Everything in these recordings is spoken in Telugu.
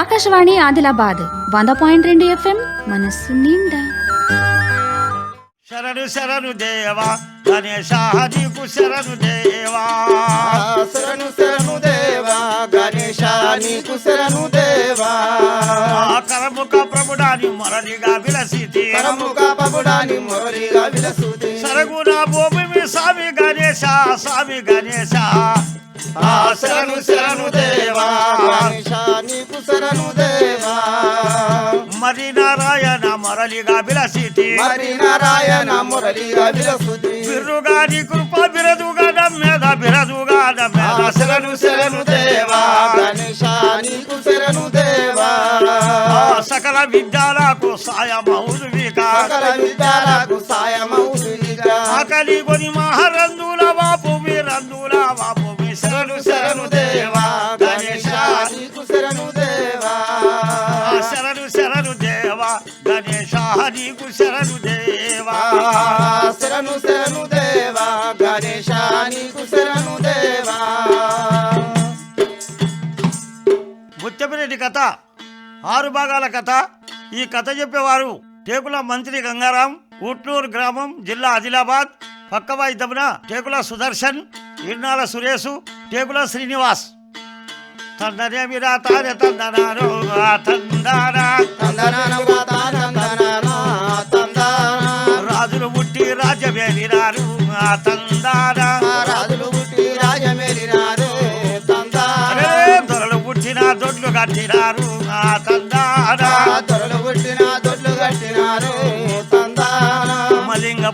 ఆకాశవాణి ఆదిలాబాద్ వంద పాయింట్ రెండు ఎఫ్ఎం మనస్సు నిండా. శరణు శరణు దేవా గణేశ నీకు శరణు దేవా. శరణు శరణు దేవా గణేశ నీకు శరణు దేవా. కరముఖ ప్రభుడాని మొరలిగా విలసితి. కరముఖ పగుడాని మురళిగా విలసుది సరగుణ భూమి స్వామి గణేశ స్వామి గణేశ. శరణు శరణు దేవా. నీకు శరణు దేవా. మరి నారాయణ మొరలిగా విలసితి. మరి నారాయణ మురళిగా విలసుది బిర్రుగా నీ కృప బిరదుగా నమ్మేద బిరదుగా ఆ నమ్మేద శరణు శరణు దేవా. గణేశ నీకు శరణు దేవా సకల విద్యాలకు సాయమౌదు సకల విద్యాలకు సాయమౌదునిగా ఆకలి కొని మహారందుల శరణు శరణు దేవా. గణేశ నీకు శరణు దేవా. ముత్యపిరెడ్డి కథ ఆరు భాగాల కథ. ఈ కథ చెప్పేవారు టేకుల మంత్రి గంగారాం ఊట్నూరు గ్రామం జిల్లా ఆదిలాబాద్. పక్కవాయి దమున టేకుల సుదర్శన్ ఇర్నాల సురేషు టేకుల శ్రీనివాస్. తందనేమిరా తానే తందనారు తందనా తందనా రాజులు పుట్టి రాజ్యమేలినారు ఆ తందారా రాజులు పుట్టి రాజమేలినారు. తందాన? అరే దొరలు పుట్టిన దొడ్లు కట్టినారు. ఆ తందారా దొరలు పుట్టిన దొడ్లు కట్టినారు.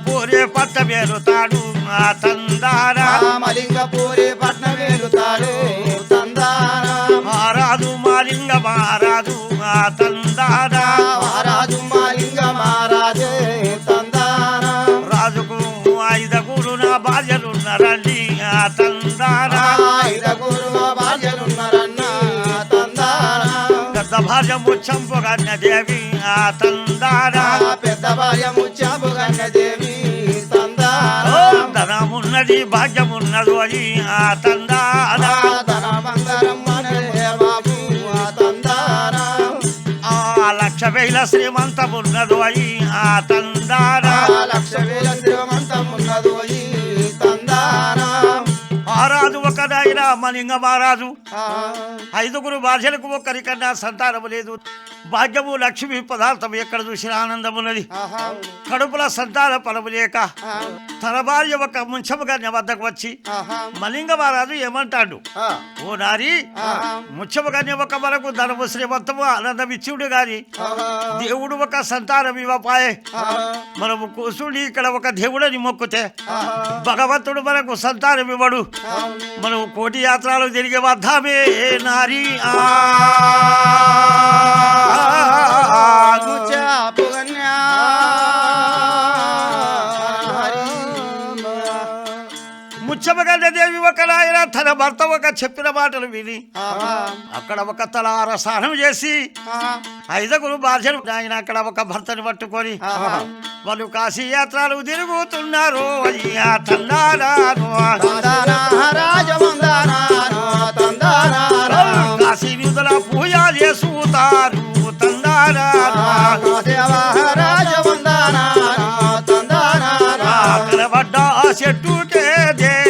పూరే పట్ట వేరుతాడు ఆ తందారా మలింగపూరి పట్నం వెలుతాడు తందాన? మహారాజు మాలింగ మహారాజు ముచ్చంపుగా దేవి ఆ తందారా. పెద్ద భార్య ముత్యాపు దేవి ధనమున్నది భాగ్యమున్నది అని ఆ తందారా. లక్ష వేల శ్రీమంతమున్నది అని ఆ తందారా. లక్ష వేల మహారాజు ఒకడైన మలింగ మహారాజు ఐదుగురు భార్యలకు ఒక్కరికన్నా సంతానము లేదు. భాగ్యము లక్ష్మి పదార్థం ఎక్కడ చూసిన ఆనందమున్నది. కడుపుల సంతాన ఫలము లేక తన భార్య ఒక ముంచముగా వద్దకు వచ్చి మలింగ మహారాజు ఏమంటాడు? ఓ నారి ఆహా ముచ్చముగా ఒక మనకు ధనము శ్రీమంతము ఆనందం ఇచ్చివుడు గాని దేవుడు ఒక సంతానం ఇవ్వపాయే. మనము కూసుండి ఇక్కడ ఒక దేవుడని మొక్కుతే భగవంతుడు మనకు సంతానం ఇవ్వడు. మనం కోటి యాత్రలు తిరిగే వద్దామే నారి? ఆ. ముత్యాపు కన్యా ముచ్చమగడ్డ దేవి ఒక నాయన తన భర్త ఒక చెప్పిన మాటలు విని అక్కడ ఒక తలార స్నానం చేసి ఐదుగురు బాధ్యులు ఆయన అక్కడ ఒక భర్తని పట్టుకొని వాళ్ళు కాశీ యాత్రలు తిరుగుతున్నారు. అయ్యా తందాన కాశీ నిధుల పూజ చేసుతారు. తందారాను కలబడ్డ చెట్టుకే దేవా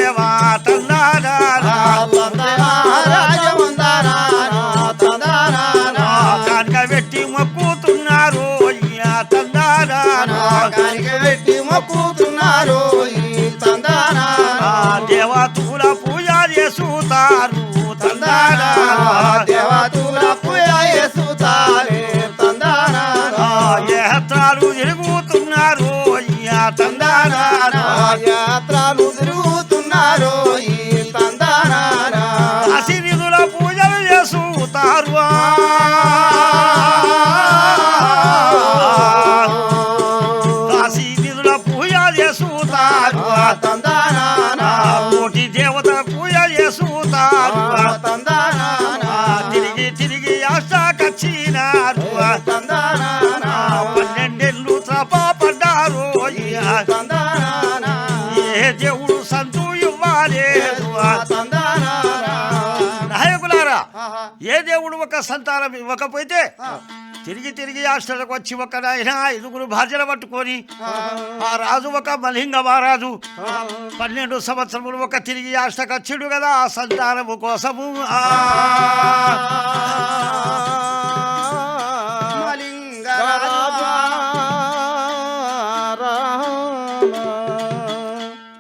తందారాను ఒక సంతానం ఇవ్వకపోతే. తిరిగి తిరిగి హాస్టల్కి వచ్చి ఒక నాయన ఐదుగురు భార్యలు పట్టుకొని. ఆ రాజు ఒక మలింగ మహారాజు. పన్నెండు సంవత్సరములు ఒక తిరిగి హాస్టల్కి వచ్చిండు కదా ఆ సంతానము కోసము ఆ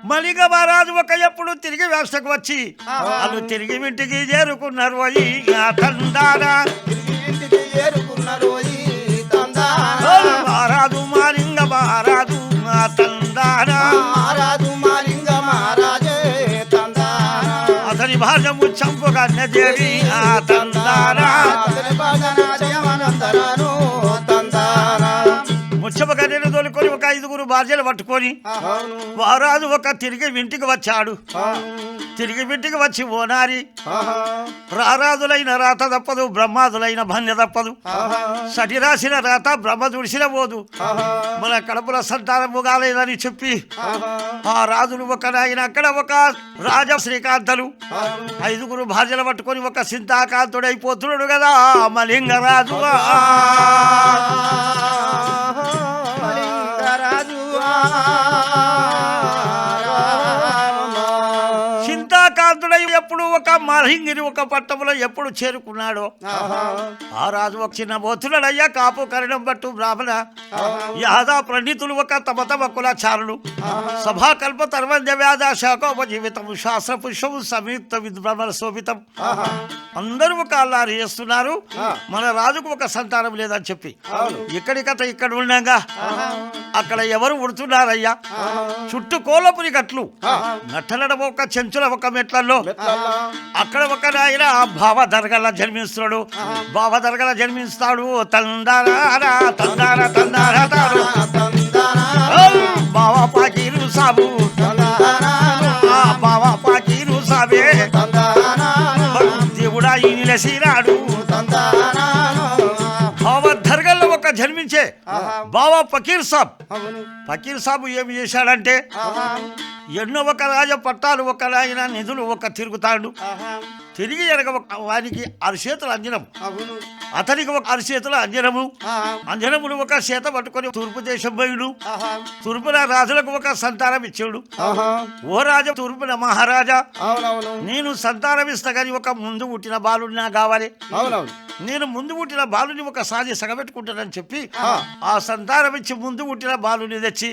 మలింగ మహారాజు ఒక ఎప్పుడు తిరిగి వ్యవస్థకు వచ్చి వాళ్ళు తిరిగి ఇంటికి చేరుకున్నారు అయ్యి ఆ తందారా మహారాజు మాలింగ మహారాజు ఆ తందారా అతని భార్యము చంపుగా దేవి ఆ తందారా ఐదుగురు భార్యలు పట్టుకొని మహారాజు ఒక తిరిగి ఇంటికి వచ్చాడు. తిరిగి ఇంటికి వచ్చి ఓనారి. రారాజులైన రాత తప్పదు బ్రహ్మాదులైన భన్య తప్పదు. సటి రాసిన రాత బ్రహ్మ దుడిసిన పోదు. మన కడుపుల సంతానము కాలేదని చెప్పి ఆ. రాజులు ఒక నాయన అక్కడ ఒక రాజ శ్రీకాంతలు. ఐదుగురు భార్యలు పట్టుకొని ఒక సింతాకాంతుడైపోతున్నాడు కదా ఆ. మలింగరాజు ఎప్పుడు ఒక మలింగిరి ఒక పట్టములో ఎప్పుడు చేరుకున్నాడో? ఆ రాజు ఒక చిన్న బోతులయ్యా కాపు కరణం పట్టు బ్రాహ్మణ. యాదా పండితులు ఒక తమ తమ కులాచారులు. సభాకల్ప తర్వంజ వ్యాధ శాఖోపజీవితం శాస్త్ర పుష్పము సంయుక్త విద్బ్రహ్మణ శోభితం. అందరూ ఒక అల్లారి చేస్తున్నారు. మన రాజుకు ఒక సంతానం లేదని చెప్పి. ఇక్కడికట ఇక్కడ ఉండగా? అక్కడ ఎవరు ఉడుతున్నారయ్యా? చుట్టూ కోలపురి గట్లు. నట్టలడ ఒక చెంచుల ఒక మెట్లలో అక్కడ ఒక నాయన భావ దర్గల జన్మిస్తున్నాడు భావ దర్గల జన్మిస్తాడు తందారా తందార తందార. తారు బావ పాకీరు సాబు. బావ పాకీరు సాబే. దేవుడా ఈ నిలసిరాడు. ఒక జన్మించే బావా ఫకీర్ సాబ్. ఫకీర్ సాబు ఏమి చేశాడంటే ఎన్నో ఒక రాజ పట్టాలు ఒక ఆయన నిధులు ఒక తిరుగుతాడు. తిరిగి ఒక వానికి అరిచేతులు అంజనం అతనికి ఒక అరిచేతుల అంజనము. అంజనములు ఒక చేత పట్టుకొని తూర్పు దేశం పోయిడు తూర్పున రాజులకు ఒక సంతానం ఇచ్చాడు. ఓ రాజా తూర్పున మహారాజా నేను సంతానం ఇస్తా కానీ ఒక ముందు పుట్టిన బాలుడు నాకు కావాలి. నేను ముందు పుట్టిన బాలుని ఒక సాది సగబెట్టుకుంటానని చెప్పి ఆ. సంతానం ఇచ్చి ముందు పుట్టిన బాలుని తెచ్చి.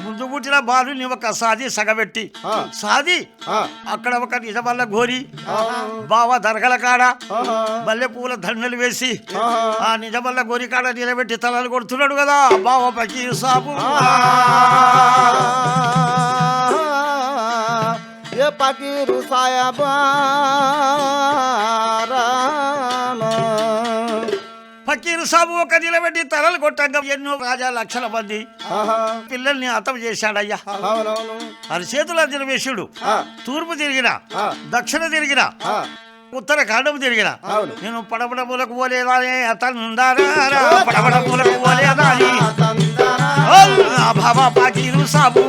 ముందు పుట్టిన బాలుని ఒక సాది సగబెట్టి ఆ. అక్కడ ఒక నిజమల్ల గోరి. బావ దరగల కాడ. మల్లె పూల దండలు వేసి. ఆ నిజమల్ల గోరి కాడ నిలబెట్టి తలలు కొడుతున్నాడు కదా బావ పకి సాబు ఏ పకీరు సాయబా ఫకీర్ సాబు ఒక నిలబెట్టి తలలు కొట్టంగా ఎన్నో రాజా లక్షల మంది. పిల్లల్ని అతం చేశాడయ్యా అవునవును. అది చేతులు అంజన వేసాడు ఆ. తూర్పు తిరిగిన. దక్షిణ తిరిగిన. ఉత్తర కాండం తిరిగిన. నేను పడబడ మూలకు పోలేదానే అతందారా పడబడ మూలకు పోలేదాని బాబా పాకీరు సాబు.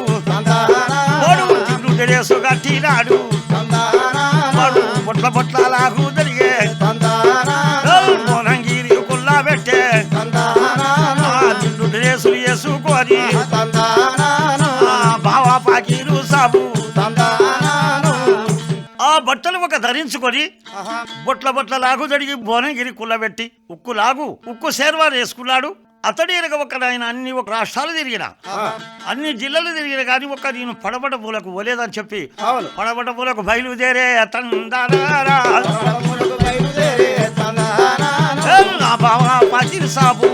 ధరించుకొని బొట్ల బొట్ల లాగు జరిగి భువనగిరి కుల్లబెట్టి ఉక్కు లాగు ఉక్కు శేర్వారు వేసుకున్నాడు. అతడి ఒక ఆయన అన్ని ఒక రాష్ట్రాలు తిరిగిన. అన్ని జిల్లాలు తిరిగిన కానీ ఒక నేను పడబడ పూలకు పోలేదని చెప్పి. పడబడ పూలకు బయలుదేరే తందారా బావ సాబు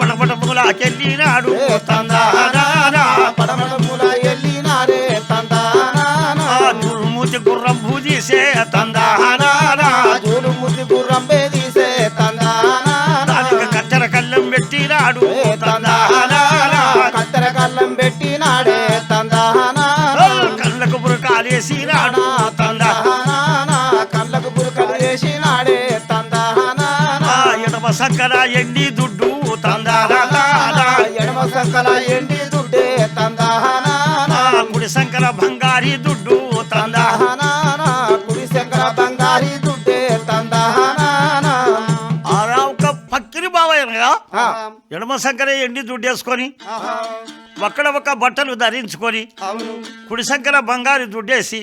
పడబడ పూలకెళ్ళినాడు తందారా ఆ సక్కర ఎండి దుడ్డు ఎడమ ఎండి దుడ్డే బంగారు దుడ్డు తందహనానా కుడి శంకర బంగారి దుడ్డే తందహనానా ఆరా ఒక పక్కిరి ఎడమ సంకరే ఎండి దుడ్డేసుకొని ఒక్కడ ఒక బట్టలు ధరించుకొని కుడి సంకర బంగారు దుడ్డేసి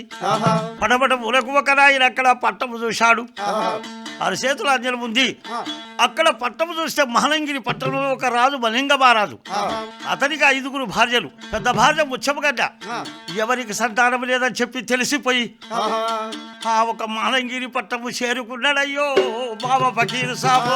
పడబడ ఉలకు ఒక రాయిని అక్కడ పట్టము చూశాడు. ఆహా, ఆరు చేతుల అంజనం ఉంది అక్కడ పట్టము చూస్తే మహలంగిరి పట్టణంలో ఒక రాజు మలింగ మహారాజు అతనికి ఐదుగురు భార్యలు. పెద్ద భార్య ముచ్చమగడ్డ. ఎవరికి సంతానం లేదని చెప్పి తెలిసిపోయి. ఆ. ఒక మహలంగిరి పట్టము చేరుకున్నాడయ్యో బాబా ఫకీరు సాబు.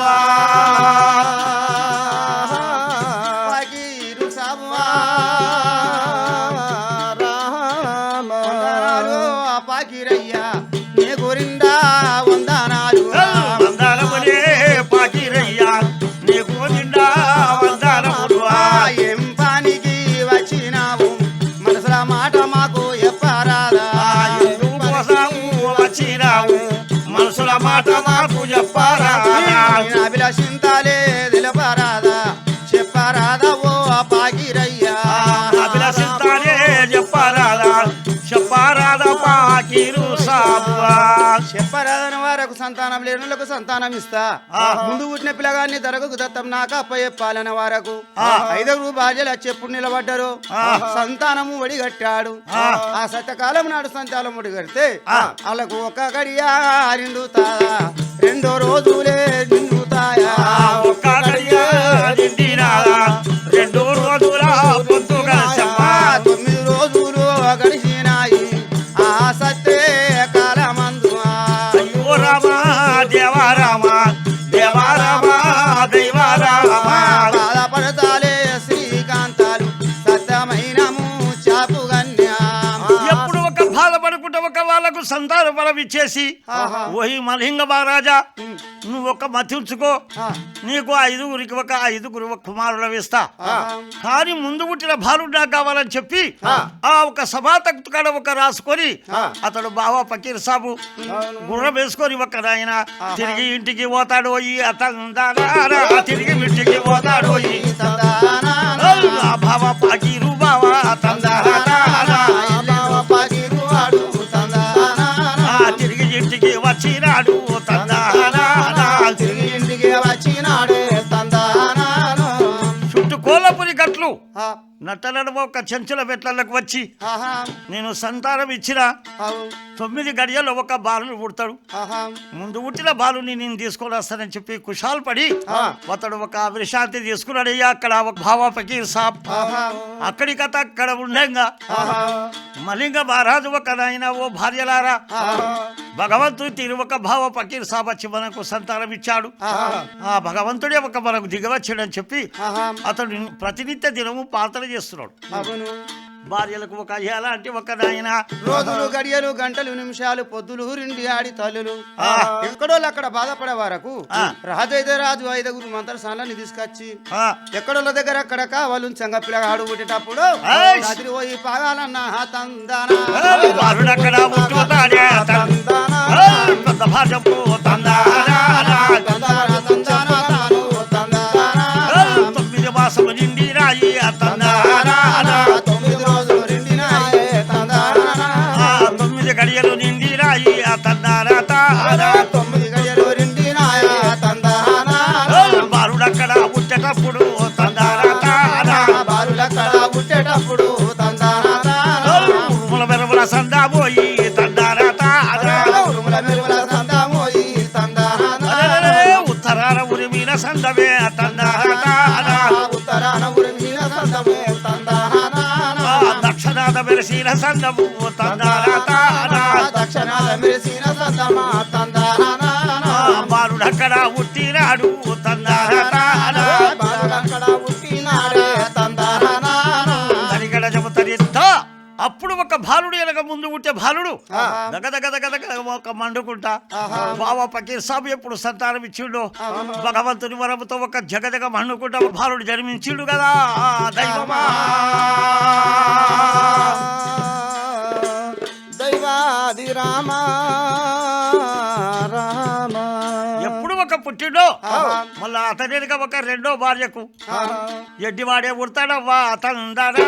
వారకు సంతానం లేనులకు సంతానం ఇస్తా. ముందు పుట్టిన పిల్లగాన్ని దొరకకు దత్తం నాక అప్ప చెప్పాలని వారకు ఐదుగురు భార్యలు వచ్చి ఎప్పుడు నిలబడ్డారు? సంతానము ఒడిగట్టాడు. ఆ. సత్యకాలం నాడు సంతానం ఒడిగడితే వాళ్ళకు ఒక గడియా నిండుతాయా రెండో రోజులే నిండుతాయా? ఒక్క గడియ నిండినాదా రెండు రోజుల పొద్దుగా సంతాన బలం ఇచ్చేసి. ఓహి మలింగ మహారాజా నువ్వు ఒక మతించుకో. నీకు ఐదుగురికి ఒక ఐదుగురు కుమారులు ఆహా. కానీ ముందు పుట్టిన బాలుడు నాకు కావాలని చెప్పి ఆ. ఒక సభాతక్తు కాడ ఒక రాసుకొని. అతడు బావా ఫకీర్ సాబు గుర్రం వేసుకొని ఒక నాయన తిరిగి ఇంటికి పోతాడు పోయి అతందారా తిరిగి ఇంటికి పోతాడు బావా ఆ, నట్టలను ఒక చెంచుల బెట్లకు వచ్చి నేను సంతానం ఇచ్చిన తొమ్మిది గడియల్లో ఒక బాలుని పుడతాడు. ముందు పుట్టిన బాలుని నేను తీసుకొని వస్తానని చెప్పి కుషాల్ పడి. అతడు ఒక విశ్రాంతి తీసుకున్నాడు. అయ్యా అక్కడ ఒక భావ ఫకీర్ సాబ్ ఆహా, అక్కడి కథ అక్కడ ఉండంగా. మలింగ మహారాజు ఒక నాయన ఓ భార్యలారా. భగవంతుడు తిరు ఒక భావ ఫకీర్ సాబ్ వచ్చి మనకు సంతానం ఇచ్చాడు. ఆ భగవంతుడే ఒక మనకు దిగవచ్చాడని చెప్పి అతడు ప్రతినిత్య దినము పాత్ర చేస్తున్నాడు. భార్యలకు ఒక ఎలాంటి ఒక నాయన. రోజులు గడియలు గంటలు నిమిషాలు పొద్దులు రిండి ఆడి తల్లులు. ఆ. ఎక్కడో అక్కడ బాధపడే వరకు. రాజు అయితే రాజు ఐదుగురు మంత్రసాలని తీసుకొచ్చి ఎక్కడోళ్ళ దగ్గర అక్కడ కావాలి చంగ పిల్లగాడు పుట్టేటప్పుడు. రాత్రి పోయి పాగాలన్న తందానా. మెరిసిన సందము తందారా తారా. దక్షిణాల మెరిసిన సందమా తందానా ఆ, బాలుడక్కడ పుట్టినాడు తందారా ఒక బాలుడు ఎనక ముందు ఉంటే బాలుడు. దగ దగ దగ దగ ఒక మండుకుంటా. బాబా పకీర్ సాబు ఎప్పుడు సంతానం ఇచ్చిండు? భగవంతుని వరముతో ఒక జగజగ మండుకుంటా బాలుడు జన్మించిండు కదా. దైవమా. దైవాది రామ రామ. ఎప్పుడు ఒక పుట్టిండో. మళ్ళా అతనిక ఒక రెండో భార్యకు. ఎడ్డివాడే ఉడతాడవ్వా తందరా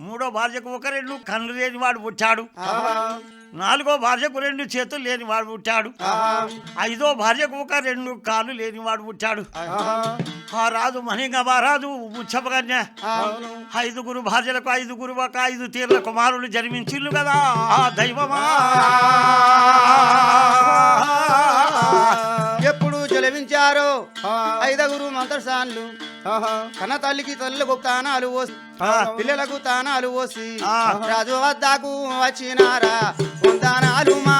భార్యకు ఒక రెండు కళ్ళు లేని వాడు పుట్టాడు. నాలుగో భార్యకు రెండు చేతులు లేని వాడు పుట్టాడు. ఐదో భార్యకు ఒక రెండు కాళ్ళు లేని వాడు పుట్టాడు. ఆ. రాజు మహింగ మహారాజు ముచ్చపగన్య. ఐదుగురు భార్యలకు ఐదుగురు ఒక ఐదు తీర్ల కుమారులు జన్మించిల్లు కదా. ఆ దైవమా. ఎప్పుడు జలవించారో? ఐదుగురు మంత్రసాన్లు. కన్న తల్లికి తల్లులకు తానాలు పోసి పిల్లలకు తానాలు పోసి. రాజు వద్దకు వచ్చినారా? వందనాలు మా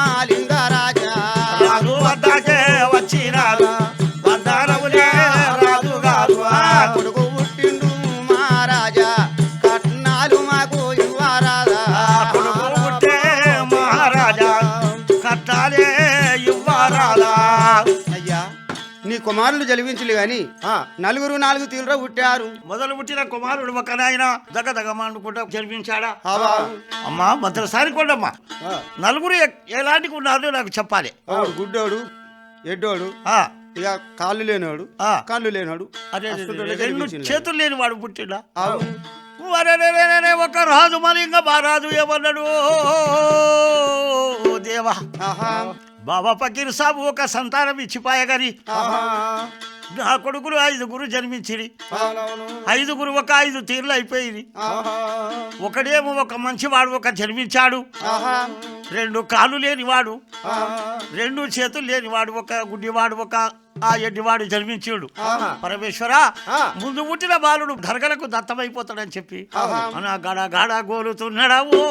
కుమారులు జలివించులు గాని నలుగురు నాలుగు తీవ్ర పుట్టారు. మొదలు పుట్టిన కుమారుడు ఒక నాయన దగ దగ మాండుకుంటా జన్మించాడా. అమ్మా మంత్రసారి కొండమ్మా నలుగురు ఎలాంటి ఉన్నారో నాకు చెప్పాలి. గుడ్డోడు ఎడ్డోడు ఆ, ఇక కాళ్ళు లేనోడు ఆ. కాళ్ళు జలివించులు. చేతులు లేని వాడు పుట్టిండా? ఒక రాజు మలింగ మహారాజు ఏమన్నాడు? ఓ దేవా. బాబా పకీర్ సాబు ఒక సంతానం ఇచ్చిపాయ గాని. నా కొడుకులు ఐదుగురు జన్మించిరి. ఐదుగురు ఒక ఐదు తీర్లు అయిపోయింది. ఒకడేమో ఒక మంచివాడు ఒక జన్మించాడు. రెండు కాళ్ళు లేనివాడు. రెండు చేతులు లేనివాడు ఒక గుడ్డివాడు ఒక ఆ ఎడ్డివాడు జన్మించాడు. పరమేశ్వర. ముందు పుట్టిన బాలుడు గరగలకు దత్తమైపోతాడని చెప్పి. మన గడ గడ గోలుతున్నాడా ఓ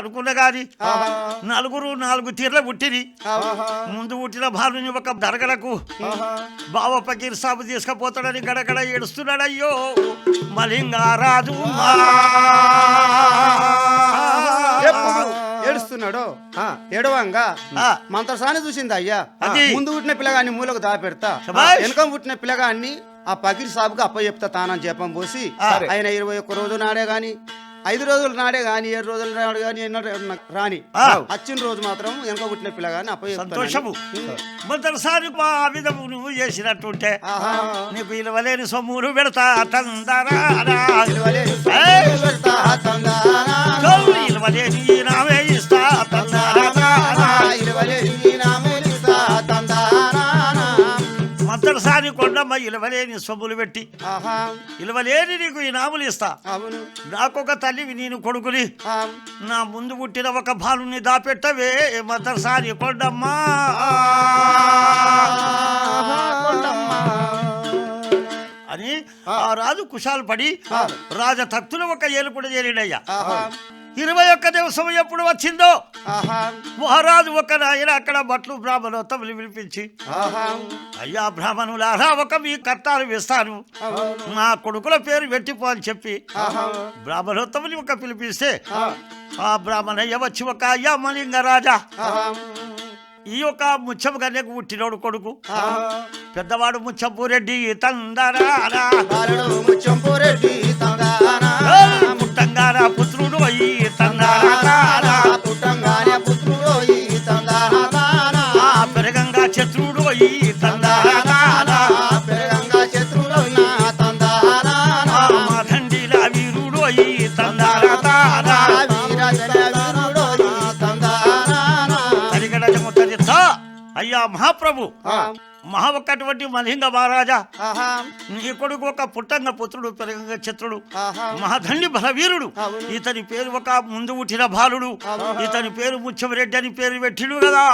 అనుకున్న గాని. నలుగురు నాలుగు తీర్ల పుట్టిరి. ముందు పుట్టిన బాలుని ఒక దరగలకు. బావ పకీర్ సాబు తీసుకుపోతాడని గడగడ ఏడుస్తున్నాడు అయ్యో మలింగారాజు ఏడుస్తున్నాడో ఏడవంగా. మంత్రసాని చూసింది అయ్యా. ముందు పుట్టిన పిల్లగాన్ని మూలకు దాపెడతా. వెనక పుట్టిన పిల్లగాన్ని ఆ పకీర్ సాబుకి అప్ప చెప్తా తానని చెప్పం పోసి. ఆయన ఇరవై ఒక్క రోజు నాడే గాని ఐదు రోజుల నాడే గాని ఏడు రోజుల నాడు గాని ఎన్నో రాని. ఆ. వచ్చిన రోజు మాత్రం వెనక పుట్టిన పిల్లగాన్ని అప్ప సంతోషము. మొదటిసారి మా విధము నువ్వు చేసినట్టుంటే. నీకు ఇలవలేని సొమ్ములు పెడతా తందరా ఇలవలేని సొమ్ములు పెట్టి. ఇలవలేని నీకు ఈ నాములు ఇస్తా. నాకొక తల్లివి నేను కొడుకుని. నా ముందు పుట్టిన ఒక బాలుని దాపెట్టవే మొదటిసారి కొండమ్మా. అని ఆ రాజు కుశాలు పడి రాజ తక్తులు ఒక ఏలుకుడు చేరిడయ్యా. ఆహా. ఇరవై ఒక్క దివసం ఎప్పుడు వచ్చిందో. మహారాజు ఒక నాయన అక్కడ బట్లు బ్రాహ్మణోత్తములు పిలిపించి. అయ్యా బ్రాహ్మణులారా ఒక మీ కట్టాలు వేస్తాను. నా కొడుకుల పేరు పెట్టిపో అని చెప్పి. బ్రాహ్మణోత్తముని ఒక పిలిపిస్తే ఆ. బ్రాహ్మణయ్య వచ్చి ఒక అయ్యా మలింగరాజా. ఈ యొక్క ముచ్చము కన్యకు పుట్టినోడు కొడుకు. పెద్దవాడు ముచ్చంపురెడ్డి బాలుడు ముచ్చంపురెడ్డి తండ్రిలా వీరుడు అయ్యి తందరారా వీరజన వీరుడు ఈ తందానా. తరిగడము తరిత అయ్యా మహాప్రభు. మహా ఒక్కటువంటి మలింగ మహారాజా. నీ కొడుకు ఒక పుట్టంగ పుత్రుడు పెరగంగ ఆహా. మహాదండి బలవీరుడు. ఇతని పేరు ఒక ముందు పుట్టిన బాలుడు. ఇతని పేరు ముచ్చమరెడ్డి అని పేరు పెట్టిడు కదా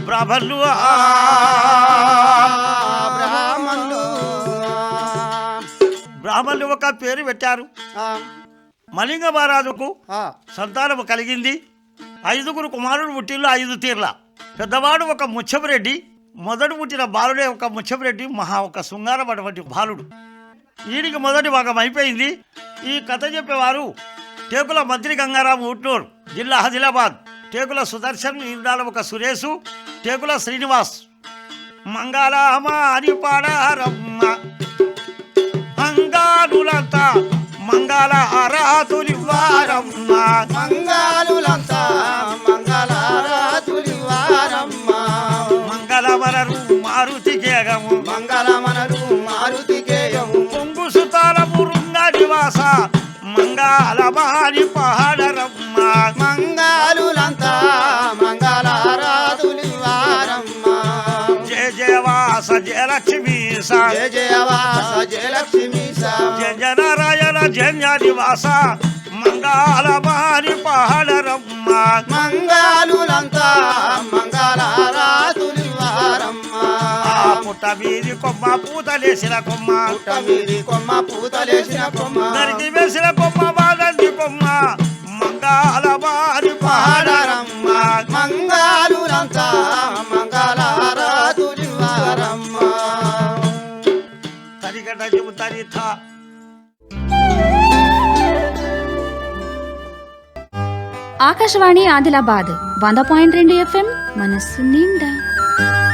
బ్రాహ్మణులు బ్రాహ్మణులు. ఒక పేరు పెట్టారు. మలింగ మహారాజుకు ఆ. సంతానము కలిగింది ఐదుగురు కుమారుడు పుట్టిల్లు ఐదు తీర్ల పెద్దవాడు ఒక ముచ్చమరెడ్డి మొదటి పుట్టిన బాలుడే ఒక ముచ్చపరెడ్డి మహా ఒక శృంగారం బాలుడు. వీడికి మొదటి భాగం అయిపోయింది. ఈ కథ చెప్పేవారు టేకుల మంత్రి గంగారాం ఊట్నూర్ జిల్లా ఆదిలాబాద్. టేకుల సుదర్శన్ ఇందాల ఒక సురేషు టేకుల శ్రీనివాస్. మంగళామ అని పాడారమ్మ. అంగారులంతా మంగళ ఆరాతులివ్వారమ్మ మంగాలులంతా మారుతి కేగము మంగళమనరు మారుతికేయము పొంగు సుతారము రుంగ నివాస మంగళమాని పాడరమ్మ మంగాలులంతా మంగళారాతులివారమ్మ జయ జయవాస జయలక్ష్మీ సా. జయ జయవాస జయలక్ష్మీ జయ జనారాయణ జయ నివాస మంగళమాని పాడరమ్మ మంగాలులంతా మంగళారాతులివారమ్మ ఆ పుట్ట మీది కొమ్మ పూతలేసిన కొమ్మ. పుట్ట మీది కొమ్మ పూతలేసిన కొమ్మ. నరికి వేసిన కొమ్మ బాదండి కొమ్మ. మంగళమాని పాడరమ్మ. పాడరమ్మ చెబుతారిత ఆకాశవాణి ఆదిలాబాద్ వంద పాయింట్ రెండు ఎఫ్ఎం మనస్సు నిండా. Thank you.